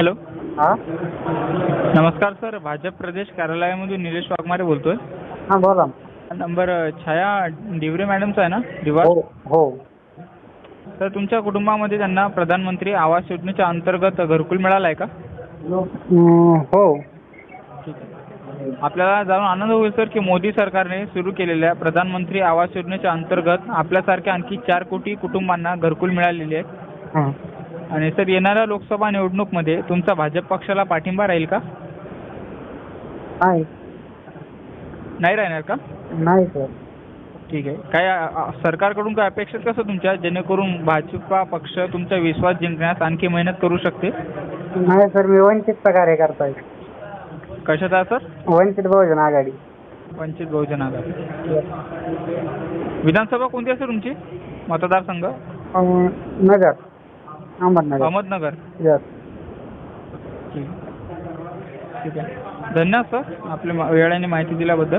Hello. हा? नमस्कार sir. Bhajap प्रदेश कार्यालयामधून निलेश वाघमारे बोलतोय. हा बोला. नंबर छाया डिवरे मॅडमचा आहे ना दिवार हो हो. तर तुमच्या कुटुंबामध्ये त्यांना प्रधानमंत्री आवास योजनेच्या अंतर्गत घरकुल मिळालं आहे का हो. आपल्याला जाणून आनंद होईल सर की मोदी सरकारने सुरू केलेल्या प्रधानमंत्री आवास योजनेच्या अंतर्गत आपल्यासारख्या आणखी चार कोटी कुटुंबांना घरकुल मिळालेली आहे. हा. आणि सर येणाऱ्या लोकसभा निवडणूकमध्ये तुमचा भाजप पक्षाला पाठिंबा राहील का? नाही. नाही राहणार का? नाही सर. ठीक आहे. काय अ, सरकारकडून काय अपेक्षित कसं तुमच्या? जेणेकरून भाजपा पक्ष तुमचा विश्वास जिंकण्यास आणखी मेहनत करू शकते? नाही सर मी वंचितचा कार्यकर्ता आहे कशात आहे सर? वंचित बहुजन आघाडी. वंचित बहुजन आघाडी. विधानसभा कोणती आहे सर तुमची? मतदारसंघ? अं, नगर. अहमदनगर. अहमदनगर? यस ठीक ठीक आहे. धन्यवाद सर आपल्या मा- वेळाने माहिती दिल्याबद्दल.